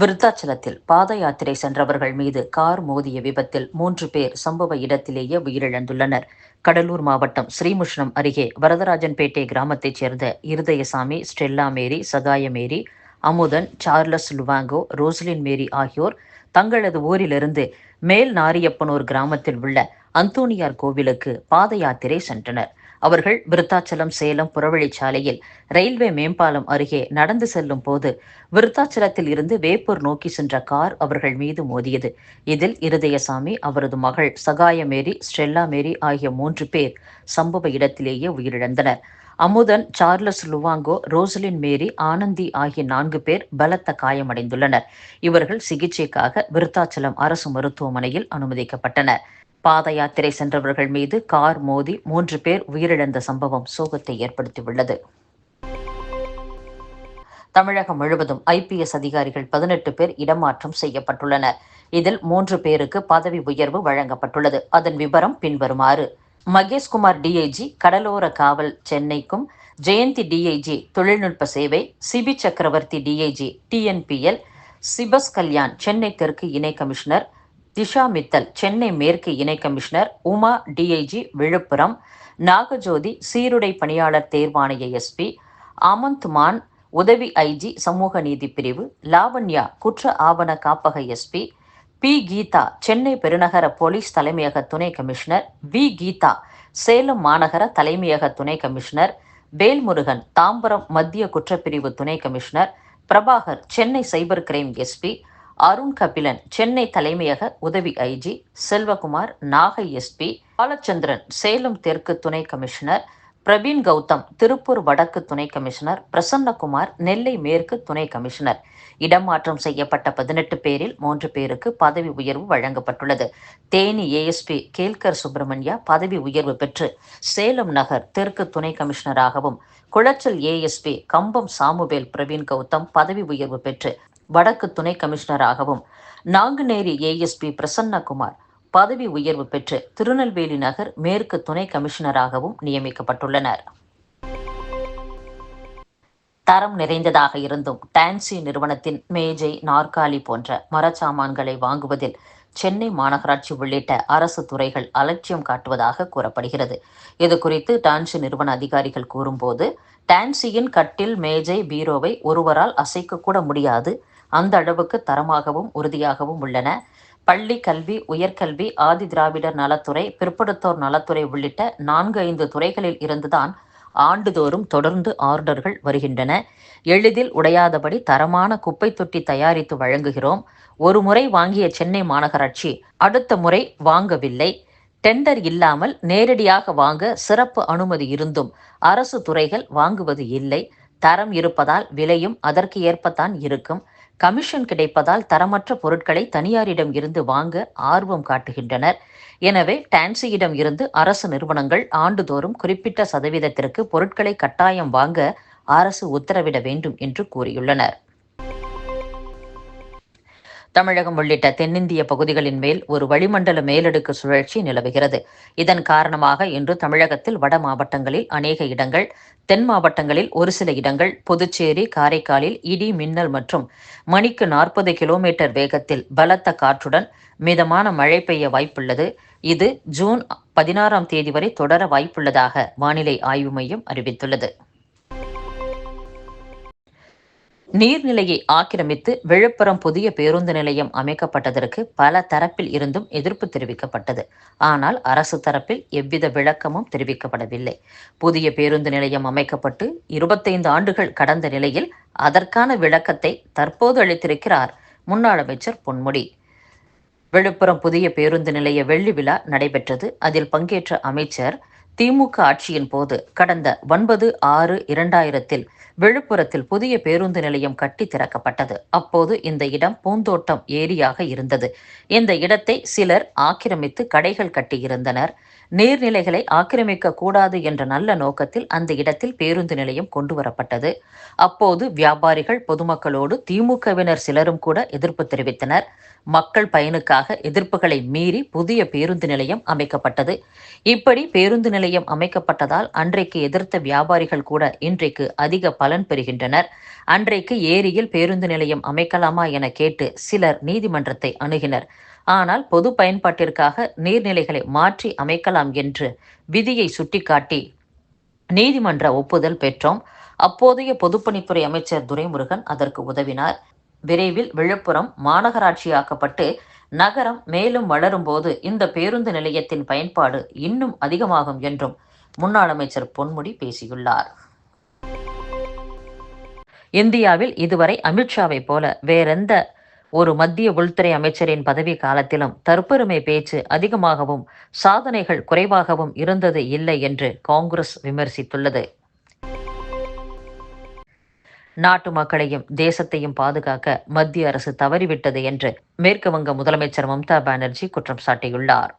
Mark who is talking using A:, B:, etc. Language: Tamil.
A: விருத்தாச்சலத்தில் பாத யாத்திரை சென்றவர்கள் மீது கார் மோதிய விபத்தில் மூன்று பேர் சம்பவ இடத்திலேயே உயிரிழந்துள்ளனர். கடலூர் மாவட்டம் ஸ்ரீமுஷ்ணம் அருகே வரதராஜன்பேட்டை கிராமத்தைச் சேர்ந்த Irudhayasamy Stella Mary Sagaya Mary Amudhan Charles Lwanga Roslin Mary ஆகியோர் தங்களது ஊரிலிருந்து மேல் நாரியப்பனூர் கிராமத்தில் உள்ள அந்தோனியார் கோவிலுக்கு பாத யாத்திரை சென்றனர். அவர்கள் விருத்தாச்சலம் சேலம் புறவழிச்சாலையில் ரயில்வே மேம்பாலம் அருகே நடந்து செல்லும் போது விருத்தாச்சலத்தில் இருந்து வேப்பூர் நோக்கி சென்ற கார் அவர்கள் மீது மோதியது. இதில் இருதயசாமி அவரது மகள் சகாய மேரி ஸ்டெல்லா மேரி ஆகிய மூன்று பேர் சம்பவ இடத்திலேயே உயிரிழந்தனர். Amudhan Charles Lwanga Rosalin Mary Anandhi ஆகிய நான்கு பேர் பலத்த காயமடைந்துள்ளனர். இவர்கள் சிகிச்சைக்காக விருத்தாச்சலம் அரசு மருத்துவமனையில் அனுமதிக்கப்பட்டனர். பாத யாத்திரை சென்றவர்கள் மீது கார் மோதி மூன்று பேர் உயிரிழந்த சம்பவம் சோகத்தை ஏற்படுத்தியுள்ளது. தமிழகம் முழுவதும் ஐபிஎஸ் அதிகாரிகள் பதினெட்டு பேர் இடமாற்றம் செய்யப்பட்டுள்ளனர். இதில் மூன்று பேருக்கு பதவி உயர்வு வழங்கப்பட்டுள்ளது. அதன் விவரம் பின்வருமாறு. மகேஷ்குமார் டிஐஜி கடலோர காவல் சென்னைக்கும் ஜெயந்தி டிஐஜி தொழில்நுட்ப சேவை சிபி சக்கரவர்த்தி டிஐஜி டிஎன்பிஎல் சிபஸ் கல்யாண் சென்னை தெற்கு இணை கமிஷனர் திஷா மித்தல் சென்னை மேற்கு இணை கமிஷனர் உமா டிஐஜி விழுப்புரம் நாகஜோதி சீருடை பணியாளர் தேர்வாணைய எஸ்பி அமந்த் மான் உதவி ஐஜி சமூக நீதி பிரிவு லாவண்யா குற்ற ஆவண காப்பக எஸ்பி பி கீதா சென்னை பெருநகர போலீஸ் தலைமையக துணை கமிஷனர் வி கீதா சேலம் மாநகர தலைமையக துணை கமிஷனர் வேல்முருகன் தாம்பரம் மத்திய குற்றப்பிரிவு துணை commissioner Prabhakar Chennai cyber crime SP Arun Kapilan Chennai தலைமையக உதவி ஐஜி செல்வகுமார் நாகை எஸ்பி பாலச்சந்திரன் சேலம் தெற்கு துணை கமிஷனர் பிரவீன் கௌதம் திருப்பூர் வடக்கு துணை கமிஷனர் பிரசன்னகுமார் நெல்லை மேற்கு துணை கமிஷனர். இடமாற்றம் செய்யப்பட்ட பதினெட்டு பேரில் மூன்று பேருக்கு பதவி உயர்வு வழங்கப்பட்டுள்ளது. தேனி ஏஎஸ்பி கேல்கர் சுப்பிரமணியா பதவி உயர்வு பெற்று சேலம் நகர் தெற்கு துணை கமிஷனராகவும் குளச்சல் ஏஎஸ்பி கம்பம் சாமுவேல் பிரவீன் கௌதம் பதவி உயர்வு பெற்று வடக்கு துணை கமிஷனராகவும் நாங்குநேரி ஏஎஸ்பி பிரசன்னகுமார் பதவி உயர்வு பெற்று திருநெல்வேலி நகர் மேற்கு துணை கமிஷனராகவும் நியமிக்கப்பட்டுள்ளனர். தரம் நிறைந்ததாக இருந்தும் டான்சி நிறுவனத்தின் மேஜை நாற்காலி போன்ற மரச்சாமான்களை வாங்குவதில் சென்னை மாநகராட்சி உள்ளிட்ட அரசு துறைகள் அலட்சியம் காட்டுவதாக கூறப்படுகிறது. இது குறித்து டான்சி நிறுவன அதிகாரிகள் கூறும்போது டான்சியின் கட்டில் மேஜை பீரோவை ஒருவரால் அசைக்கக்கூட முடியாது அந்த அளவுக்கு தரமாகவும் உறுதியாகவும் உள்ளன. பள்ளி கல்வி உயர்கல்வி ஆதி திராவிடர் நலத்துறை பிற்படுத்தோர் நலத்துறை உள்ளிட்ட நான்கு ஐந்து துறைகளில் இருந்துதான் ஆண்டுதோறும் தொடர்ந்து ஆர்டர்கள் வருகின்றன. எளிதில் உடையாதபடி தரமான குப்பை தொட்டி தயாரித்து வழங்குகிறோம். ஒரு முறை வாங்கிய சென்னை மாநகராட்சி அடுத்த முறை வாங்கவில்லை. டெண்டர் இல்லாமல் நேரடியாக வாங்க சிறப்பு அனுமதி இருந்தும் அரசு துறைகள் வாங்குவது இல்லை. தரம் இருப்பதால் விலையும் அதற்கு ஏற்பத்தான் இருக்கும். கமிஷன் கிடைப்பதால் தரமற்ற பொருட்களை தனியாரிடம் இருந்து வாங்க ஆர்வம் காட்டுகின்றனர். எனவே டான்சியிடம் இருந்து அரசு நிறுவனங்கள் ஆண்டுதோறும் குறிப்பிட்ட சதவீதத்திற்கு பொருட்களை கட்டாயம் வாங்க அரசு உத்தரவிட வேண்டும் என்று கூறியுள்ளனர். தமிழகம் உள்ளிட்ட தென்னிந்திய பகுதிகளின் மேல் ஒரு வளிமண்டல மேலடுக்கு சுழற்சி நிலவுகிறது. இதன் காரணமாக இன்று தமிழகத்தில் வட மாவட்டங்களில் அநேக இடங்கள் தென் மாவட்டங்களில் ஒரு சில இடங்கள் புதுச்சேரி காரைக்காலில் இடி மின்னல் மற்றும் மணிக்கு நாற்பது கிலோமீட்டர் வேகத்தில் பலத்த காற்றுடன் மிதமான மழை பெய்ய வாய்ப்புள்ளது. இது ஜூன் பதினாறாம் தேதி வரை தொடர வாய்ப்புள்ளதாக வானிலை ஆய்வு மையம் அறிவித்துள்ளது. நீர்நிலையை ஆக்கிரமித்து விழுப்புரம் புதிய பேருந்து நிலையம் அமைக்கப்பட்டதற்கு பல தரப்பில் இருந்தும் எதிர்ப்பு தெரிவிக்கப்பட்டது. ஆனால் அரசு தரப்பில் எவ்வித விளக்கமும் தெரிவிக்கப்படவில்லை. புதிய பேருந்து நிலையம் அமைக்கப்பட்டு இருபத்தைந்து ஆண்டுகள் கடந்த நிலையில் அதற்கான விளக்கத்தை தற்போது அளித்திருக்கிறார் முன்னாள் அமைச்சர் பொன்முடி. விழுப்புரம் புதிய பேருந்து நிலைய வெள்ளி விழா நடைபெற்றது. அதில் பங்கேற்ற அமைச்சர் திமுக ஆட்சியின் போது கடந்த ஒன்பது ஆறு இரண்டாயிரத்தில் விழுப்புரத்தில் புதிய பேருந்து நிலையம் கட்டி திறக்கப்பட்டது. அப்போது இந்த இடம் பூந்தோட்டம் ஏரியாக இருந்தது. இந்த இடத்தை சிலர் ஆக்கிரமித்து கடைகள் கட்டியிருந்தனர். நீர்நிலைகளை ஆக்கிரமிக்க கூடாது என்ற நல்ல நோக்கத்தில் அந்த இடத்தில் பேருந்து நிலையம் கொண்டு வரப்பட்டது. அப்போது வியாபாரிகள் பொதுமக்களோடு திமுகவினர் சிலரும் கூட எதிர்ப்பு தெரிவித்தனர். மக்கள் பயனுக்காக எதிர்ப்புகளை மீறி புதிய பேருந்து நிலையம் அமைக்கப்பட்டது. இப்படி பேருந்து நிலையம் நிலையம் அமைக்கப்பட்டதால் அன்றைக்கு எதிர்த்த வியாபாரிகள் கூட இன்றைக்கு அதிக பலன் பெறுகின்றனர். அன்றைக்கு ஏரியில் பேருந்து நிலையம் அமைக்கலாமா என கேட்டு சிலர் நீதிமன்றத்தை அணுகினர். ஆனால் பொது பயன்பாட்டிற்காக நீர்நிலைகளை மாற்றி அமைக்கலாம் என்று விதியை சுட்டிக்காட்டி நீதிமன்ற ஒப்புதல் பெற்றோம். அப்போதைய பொதுப்பணித்துறை அமைச்சர் துரைமுருகன் அதற்கு உதவினார். விரைவில் விழுப்புரம் மாநகராட்சியாக்கப்பட்டு நகரம் மேலும் வளரும்போது இந்த பேருந்து நிலையத்தின் பயன்பாடு இன்னும் அதிகமாகும் என்றும் முன்னாள் அமைச்சர் பொன்முடி பேசியுள்ளார். இந்தியாவில் இதுவரை அமித்ஷாவை போல வேறெந்த ஒரு மத்திய உள்துறை அமைச்சரின் பதவி காலத்திலும் தற்பெருமை பேச்சு அதிகமாகவும் சாதனைகள் குறைவாகவும் இருந்தது இல்லை என்று காங்கிரஸ் விமர்சித்துள்ளது. நாட்டு மக்களையும் தேசத்தையும் பாதுகாக்க மத்திய அரசு தவறிவிட்டது என்று மேற்கு வங்க முதலமைச்சர் மம்தா பானர்ஜி குற்றம் சாட்டியுள்ளார்.